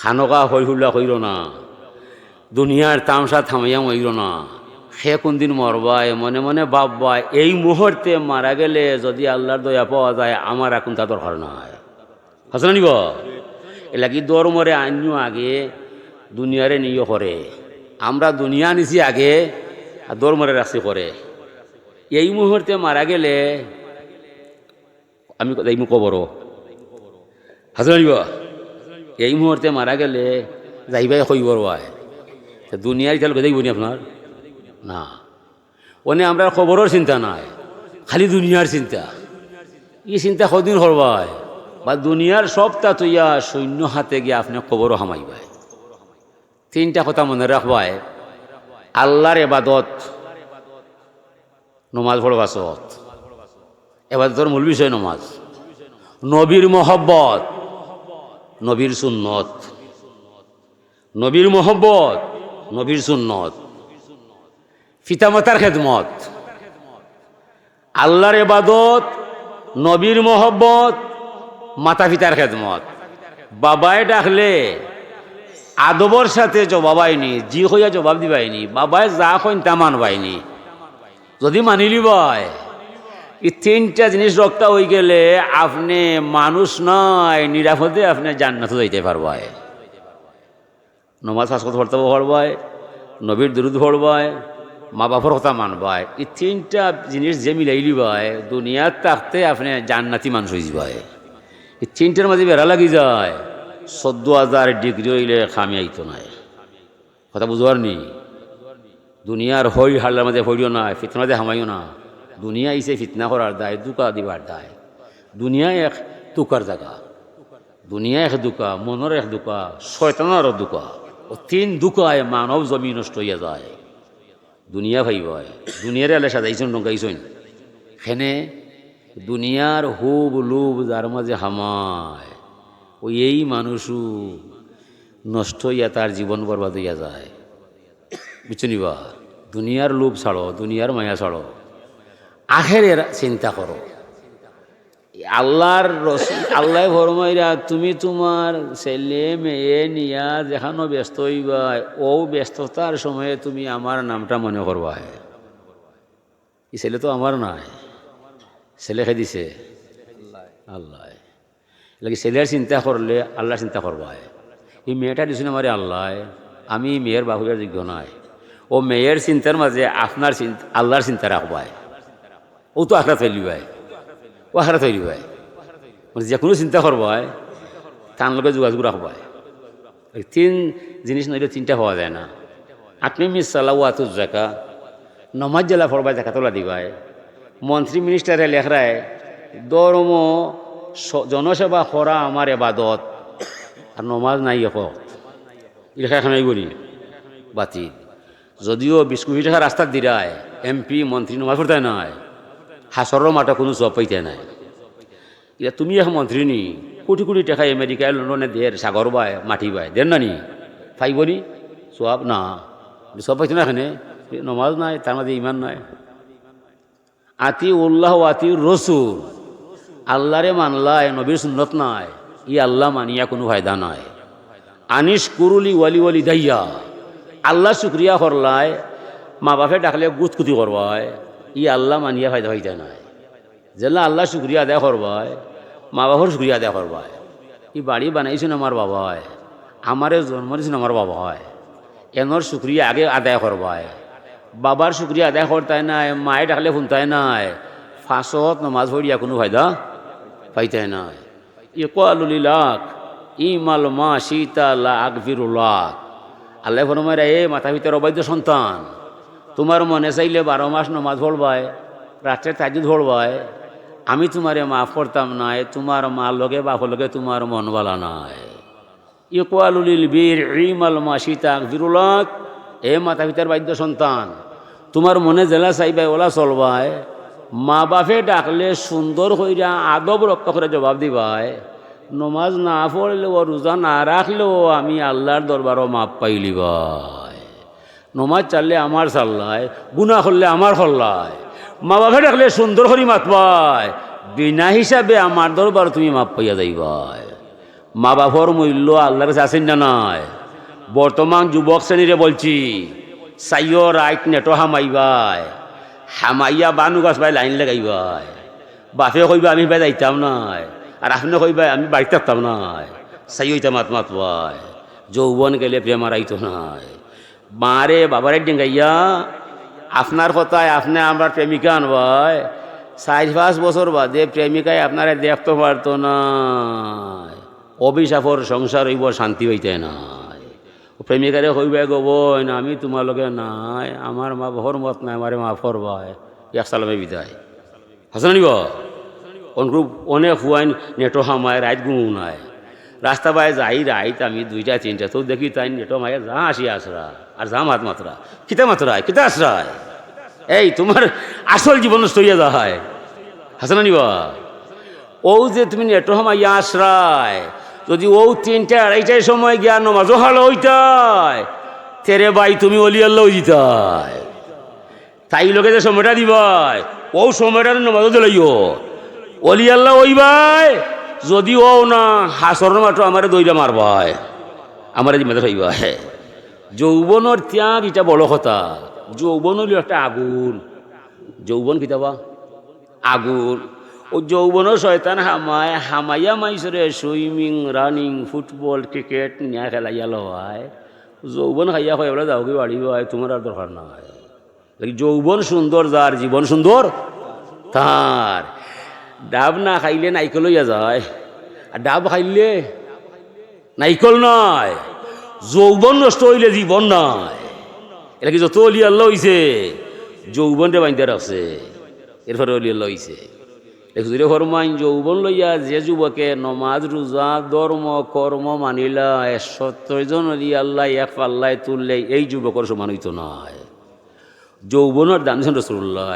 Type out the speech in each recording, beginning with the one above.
খানকা হই হুল্লা কইর না। দুনিয়ার তামসা থামাইয়া মইর না। সে কোনদিন মরবায় মনে মনে ভাববায় এই মুহূর্তে মারা গেলে যদি আল্লাহর দয়া পাওয়া যায় আমার এখন তা দরকার নয় হাসনা নিব? এলাকি দর মরে আন্য আগে দুনিয়ারে নিয়ে করে আমরা দুনিয়া নিছি আগে আর দর মরে রাখছি করে এই মুহূর্তে মারা গেলে, আমি কবর হাসনা নিব? এই মুহূর্তে মারা গেলে যাইবাই কইবর হয় দুনিয়ার ইতাল যাইব নি আপনার? না। ওনে আমরা খবরের চিন্তা নাই। খালি দুনিয়ার চিন্তা। ই চিন্তা কদিন করবাই বা দুনিয়ার সবটা তৈয়া সৈন্য হাতে গিয়ে আপনি খবরও হামাইবাই। তিনটা কথা মনে রাখবাই আল্লাহর এবাদত নমাজ পড়বাসত এবাদতর মূল বিষয় নমাজ। নবীর মহব্বত। নবীর সুন্নত। নবীর মহব্বত, নবীর সুন্নত। পিতামাতার খেদমত। আল্লাহর এবাদত নবীর মহব্বত মাতা পিতার খেদমত। বাবায় ডাকলে আদবর সাথে জবাবাইনি জি হইয়া জবাব দিবাইনি। বাবায় যা কইন তা মানবাইনি। যদি মানিলি বয় এই তিনটা জিনিস রক্তা হয়ে গেলে আপনি মানুষ নয়, নিরাপদে আপনি জান্নাত যাইতে পারবায় নমাজ হাসপাত পড়তে পড়বায় নবীর দুরুদ পড়বায় মা বাবার কথা মানবায় এই তিনটা জিনিস যে মিলাইলি বায় দুনিয়ার থাকতে আপনি জান্নাতি মানুষ হয়ে যাবায় এই তিনটার মাঝে বেড়া লাগি যায়, চোদ্দ হাজার ডিগ্রি হইলে খামি আইতো নাই। কথা বুঝবার নি দুনিয়ার হই হাল্লার মাঝে হইও না ফিতনাতে হামাইও না। দুনিয়া ইসে ফিতনা করার দায়, দুকা দিবার দায়। দুনিয়া এক তুকার জায়গা। দুনিয়া এক দুকা, মনের এক দুকা, শয়তানের দুকা। ও তিন দুকায় মানব জমি নষ্ট হইয়া যায়। দুনিয়া ভাইবাই দুনিয়ারে আলে সাজাইছেন ডঙ্গাইছেন সেনে দুনিয়ার হুব লুব যার মাঝে হামায় ও এই মানুষও নষ্ট হইয়া তার জীবন বরবাদ হইয়া যায়। বুঝছ নিবা দুনিয়ার লোভ ছাড়ো, দুনিয়ার মায়া ছাড়ো। আখেরের চিন্তা করো। আল্লাহর রসুল আল্লাহ ফরমাইরা, তুমি তোমার ছেলে, মেয়ে নিয়া যেখানো ব্যস্ত হইবা, ও ব্যস্ততার সময়ে তুমি আমার নামটা মনে করবা এই ছেলে তো আমার নাই। ছেলে খে দিছে? আল্লাহ। লাগে ছেলের চিন্তা করলে আল্লাহর চিন্তা করবা এই মেয়েটা দিছিল আমার আল্লাহ আমি মেয়ের বাহুয়ের যোগ্য নাই। ও মেয়ের চিন্তার মাঝে আপনার চিন্তা, আল্লাহর চিন্তা রাখবায় ও তো আখড়া ফেলিবাই ও আখড়া ফেলিবাই মানে যে কোনো চিন্তা করবাই তার লগে যোগাযোগ রাখবাই এই তিন জিনিস নইলে তিনটা হওয়া যায় না। আপনি মিস চালাও আতো জাকা, নমাজ জেলা ফরবাই জাকা তোলা দিবাই। মন্ত্রী মিনিস্টারে লেখরায়, ধর্ম স- জনসেবা করা আমার এবাদত, আর নমাজ নাই এখন লেখা এখন বলি বাতিল। যদিও বিস্কুট টাকা রাস্তার দিরায়, এমপি, মন্ত্রী নমাজ পড়তে নাই। হাসরের মাঠে কোনো জব পাইতে নাই। এটা তুমি এখন মন্ত্রী নি, কোটি কোটি টাকা আমেরিকায় লন্ডনে দের সাগর বায় মাটি বায় দেন না নি? ফাইব নি? সব না। সব পাইছে না এখানে নমাজ নাই তার মাঝে ইমান নাই। আতি উল্লাহ আতি রসুল আল্লাহরে মানলায় নবীর সুন্নত নাই। ই আল্লাহ মানিয়া কোনো ফায়দা নাই। আনিস কুরুলি ওয়ালি ওয়ালি দাইয়া আল্লাহ শুক্রিয়া করলায় মা বাপে ডাকলে গুতকুতি করবায় ই আল্লাহ মানিয়া ফায়দা ফাইদা নাই। যেলা আল্লাহ শুক্রিয়া আদায় করবায়, মা বাবার শুক্রিয়া আদায় করবায়। ই বাড়ি বানাইছেন আমার বাবায় আমারে জন্ম দিয়েছেন আমার বাবা হয় এনর শুক্রিয়া আগে আদায় করবায়। বাবার শুক্রিয়া আদায় করতাই নাই মায়ে ডাকলে শুনতাই নাই। ফাঁসত নমাজ ভরিয়া কোনো ফায়দা পাইতাই নাই। ইকালুলিলাক ইমাল মা সীতা লা আকবিরুল্লাহ আল্লাহ ফরমাইরা এ মাথা ভিতরে অবৈধ সন্তান। তোমার মনে চাইলে বারো মাস নমাজ পড়বায় রাত্রে তাজুদ পড়বায় আমি তোমারে মাফ করতাম নাই তোমার মা লগে বাপ লগে তোমার মন বলা নাই। ইকালুলিল বীর ইমাল মা সীতা আকবিরুল্লাহ এ মাথা ভিতর বাদ্য সন্তান তোমার মনে জেলা চাইবাই ওলা চলবায় মা বাপে ডাকলে সুন্দর কইরা আদব রক্ষা করে জবাব দিবাই, নমাজ না পড়লেও রোজা না রাখলেও আমি আল্লাহর দরবারও মাপ পাইলি ভাই নমাজ চাললে আমার চাল্লায় গুণা করলে আমার হল্লায় মা বাপে ডাকলে সুন্দর করি মাত পায়, বিনা হিসাবে আমার দরবার তুমি মাপ পাইয়া যাইবাই। মা বাপর মূল্য আল্লাহর কাছে আছেন না নয় বর্তমান যুবক শ্রেণীরে বলছি সাইয় রাইট নেটো হামাইবাই, হামাইয়া বানু গাছ বাই লাইন লাগাইবাই। বাপে কইবা, আমি বাই যাইতাম নাই, আর আপনি কইবা, আমি বাড়িতে থাকতাম নাই। সাইয় ইতা মাত মাত পাই যৌবন গেলে প্রেম আইতো নাই। মারে বাবারে ডিঙ্গাইয়া আপনার কথায় আপনি আমার প্রেমিকা আনবাই চার পাঁচ বছর বাদে প্রেমিকায় আপনারে দেখতে পারতো না। অভিশাপর সংসার হইব, শান্তি হইতে নাই। প্রেমিকারে হইবে না আমি তোমালোকে নাই। আমার মা বহর মত নাই, আমারে মা ফরবাই এক সালামে বিদায়। হাসন অনুরূপ অনেক হুয়াইন নেটো হামায় রাইত গুমু নাই। রাস্তা বাই যাই, রাইত আমি দুইটা, তিনটা, তো দেখি তাই নেটো মায়ে যা আসি আসরা, আর যা মাত মাত্রা। কিতা মাত্রায় কিতা আশ্রয় এই, তোমার আসল জীবন স্তরিয়া যা হয় হাসানা নিবা ও যে তুমি নেটো সময় ইয়া আশ্রয় যদি ও তিনটা আড়াইটার সময় গিয়া নমাজও হালো হইতাই তেরে বাই তুমি অলি আল্লাহ দিতাই তাই লোকে যে সময়টা দিবাই ও সময়টা নমাজও দিলাইও। আল্লাহ ওইবাই যদি ও না হাসর মাত্র আমার দইটা মারবাই আমার জিম্মাতে হইবাই যৌবনের ত্যাগ এটা বড় কথা। যৌবন হইল একটা আগুন। যৌবন কিতাবা আগুন। ও যৌবন শয়তান হামায় হামাইয়া মাইসরে সুইমিং, রানিং, ফুটবল, ক্রিকেট নিয়া খেলাইয়া লওয়ায়। যৌবন খাইয়া খাই বলে যাও কি বাড়ি হয়, তোমার আর দরকার নাই। লেকিন যৌবন সুন্দর, যার জীবন সুন্দর, তার। ডাব না খাইলে নাইকল হইয়া যায়। আর ডাব খাইলে নাইকল নয়, যৌবন নষ্ট হইলে জীবন নাই এটা কি যত অলি আল্লাহ হইছে যৌবনটা বাঁধতে রাখছে। এরপরে অলি আল্লাহ হইছে। ফরমাইন, যৌবন লইয়া যে যুবকে নমাজ, রোজা, ধর্ম, কর্ম মানিলা সত্তরজন অলি আল্লাহ এক পাল্লায় তুললে এই যুবকর সমান হইতো নয়। যৌবনের দাম রসুল্লাহ।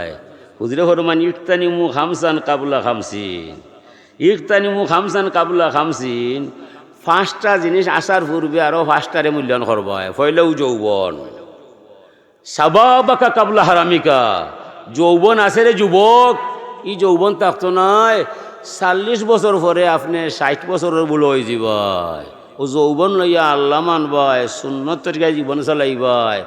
হুজরে ফরমান ইকতানি মু খামসান কাবুলা খামসিন। ইকতানি মু খামসান কাবুলা খামসিন। পাঁচটা জিনিস আসার পূর্বে আরও পাঁচটারে মূল্যায়ন করবায় ফয়লেও যৌবন। সাবাবাকা কাবলা হারামিকা। যৌবন আছে রে যুবক। ই যৌবন থাকতো নয় চাল্লিশ বছর পরে আপনি ষাট বছরের বুলো হয়ে যাবাই ও যৌবন লইয়া আল্লাহ মানবাই সুন্নত তরিকায় জীবন চালাইবাই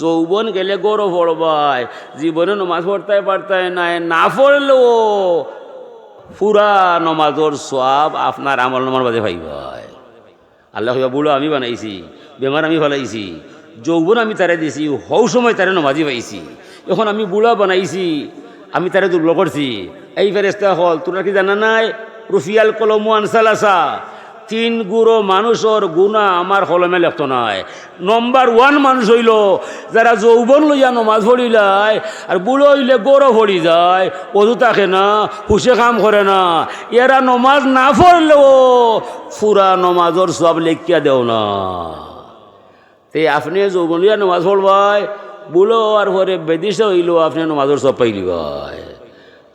যৌবন গেলে গৌরব পড়বাই জীবনে নমাজ পড়তে পারতাই নাই, না পড়লেও পুরা নমাজর সব আপনার আমল নমার বাদে ভাইবাই আল্লাহ হইবা বুড়ো আমি বানাইছি, বেমার আমি ফেলাইছি, যৌবন আমি তারে দিছি হৌ সময় তারে নমাজি পাইছি। এখন আমি বুড়া বানাইছি, আমি তারে দুর্বল করছি। এই ফেরেস্তা হল, তোরা কি জানা নাই? রুফিয়াল কলমু আনসালাসা তিন গুরো মানুষের গুণা আমার কলমে লেখত নাই। নম্বর ওয়ান মানুষ হইল, যারা যৌবন লইয়া নমাজ পড়িলাই আর বুড়ো হইলে গৌরব পড়ি যায়, অজু থাকে না হুসে কাম করে না। এরা নমাজ না পড়লেও ফুরা নমাজর সব লেখিয়া দেও না। তে আপনি যৌবন লইয়া নমাজ পড়বাই, বুড়ো আর পরে বেদিসে হইল আপনি নমাজর সব পাইলি ভাই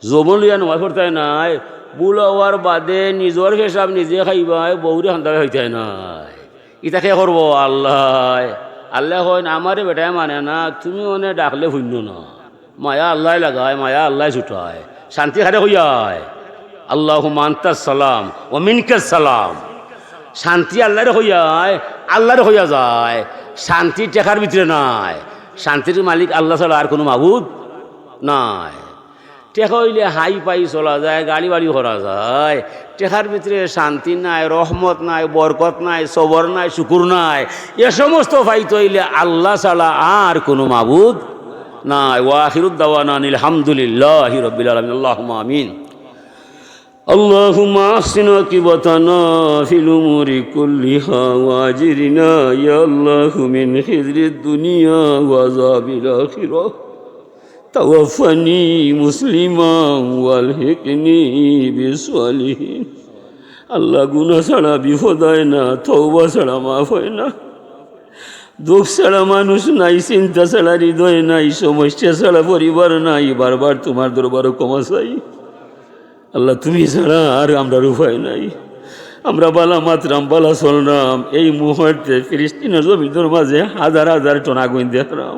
যৌবন লইয়া নমাজ পড়তে নাই বুড়ো হওয়ার বাদে নিজের হিসাব নিজে খাইবাই বহুরে সন্তান হইতে নাই। ইটাকে করব আল্লাহ। আল্লাহ হয় না আমারে বেটায় মানে না, তুমি মানে ডাকলে শূন্য না। মায়া আল্লাহ লাগায়, মায়া আল্লাহ ছুটায় শান্তি খারে হইয়ায় আল্লাহ মান্তা সালাম ও মিনকে সালাম। শান্তি আল্লাহরে হইয়ায় আল্লাহরে হইয়া যায়। শান্তি টেকার ভিতরে নাই। শান্তির মালিক আল্লাহ ছাড়া আর কোনো মাবুদ নাই। টেকা হইলে হাই পাই চলা যায় গাড়ি বাড়ি করা যায় টেকার ভিতরে শান্তি নাই রহমত নাই বরকত নাই সবর নাই শুকুর নাই এ সমস্ত ফাইত হইলে আল্লাহ ছাড়া আর কোনো মাবুদ নাই ওয়াহিরুদ্দাওয়ানা আলহামদুলিল্লাহ রবিল আলমিন আল্লাহ আমিন اللهم احسن عاقبتنا في الامور كلها واجرنا يا الله من خزي الدنيا وعذاب الاخره توفني مسلما والحقني بالصالحين আল্লাহ গুনা ছাড়া বিপদ হয় না তৌবা ছাড়া মাফ হয় না দুঃখ ছাড়া মানুষ নাই চিন্তা ছাড়া হৃদয় নাই সমস্যা ছাড়া পরিবার নাই বারবার তোমার দরবারও ক্ষমা চাই আল্লাহ তুমি ছাড়া আর আমরা উপায় নাই আমরা বালা মাতরাম বালা চলরাম এই মুহূর্তে ফিলিস্তিনের জমিদের মাঝে হাজার হাজার টন আগুন দেখলাম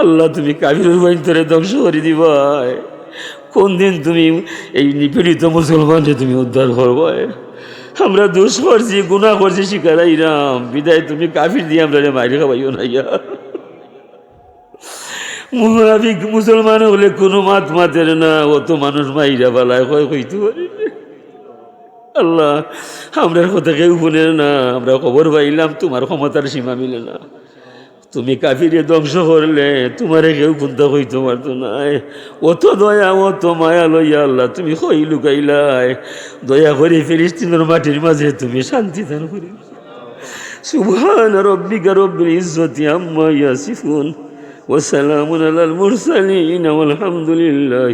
আল্লাহ তুমি কাবির ধরে ধ্বংস করে দিবাই কোন দিন তুমি এই নিপীড়িত মুসলমানকে তুমি উদ্ধার করবাই আমরা দোষ করছি গুণা করছি শিকারাইরাম বিদায়, তুমি কাফির দিয়ে আমরা মাইরে খাবাইও না ইয়া। মুনাফিক মুসলমান হলে কোনো মাত মাতের না, অত মানুষ মাইরা পালায় কয় কইতে পারি আল্লাহ, আমরা কথা কেউ না, আমরা খবর পাইলাম, তোমার ক্ষমতার সীমা মিলে না। তুমি কাফিরে ধ্বংস করলে, তোমারে কেউ কুন্দা হই তোমার তো নাই অত দয়া অত মায়া লইয়া আল্লাহ তুমি হই লুকাইলাই। দয়া করে ফিলিস্তিনের মাটির মাঝে তুমি শান্তি দান করি সুবহান রব্বিকা রব্বিল ইজ্জতি আম্মা ইয়াসিফুন। ওয়া সালামুন আলাল মুরসালিন ওয়াল হামদুলিল্লাহ